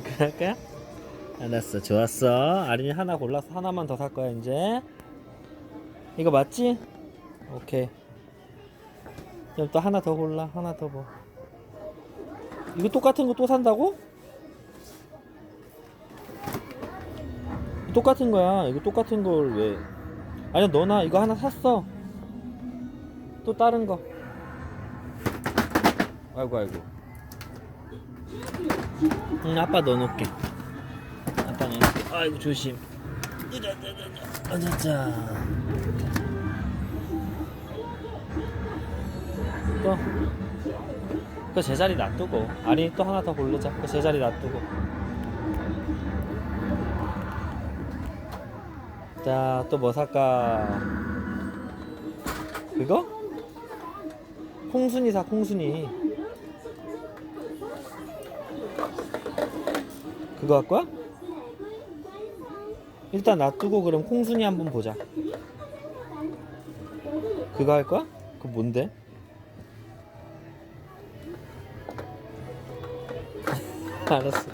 그럴까? 알았어 좋았어. 아린이 하나 골라서 하나만 더 살 거야 이제. 이거 맞지? 오케이. 그럼 또 하나 더 골라 하나 더뭐. 이거 똑같은 거 또 산다고? 똑같은 거야. 이거 똑같은 걸 왜? 아니야 너나 이거 하나 샀어. 또 다른 거. 아이고 아이고 응 아빠 넣어놓을게. 아빠 넣어놓을게. 아이고 조심. 어자자. 또? 그 제자리 놔두고. 아니 또 하나 더 고르자. 그 제자리 놔두고. 자 또 뭐 살까? 그거? 콩순이 사 콩순이 그거 할 거야? 일단 놔두고 그럼 콩순이 한번 보자 그거 할 거야? 그거 뭔데? 알았어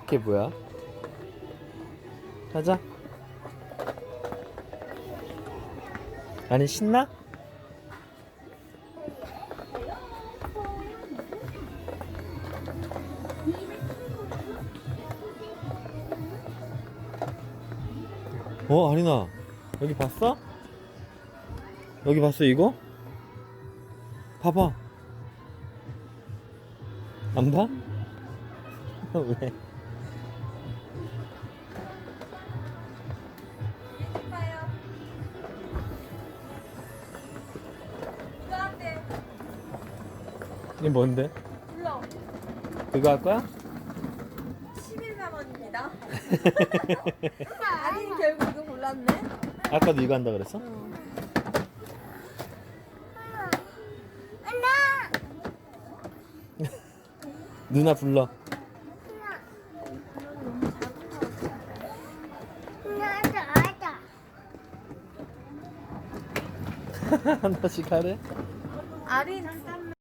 그게 뭐야? 가자 아니 신나? 어 아리나 여기 봤어? 여기 봤어 이거? 봐봐 안 봐? 왜? 이게 뭔데? 불러. 그거 할 거야? 11만 원입니다. 아니 결국 이거 골랐네. 아까도 이거 한다 그랬어? 누나 불러 하나씩 하래? 아린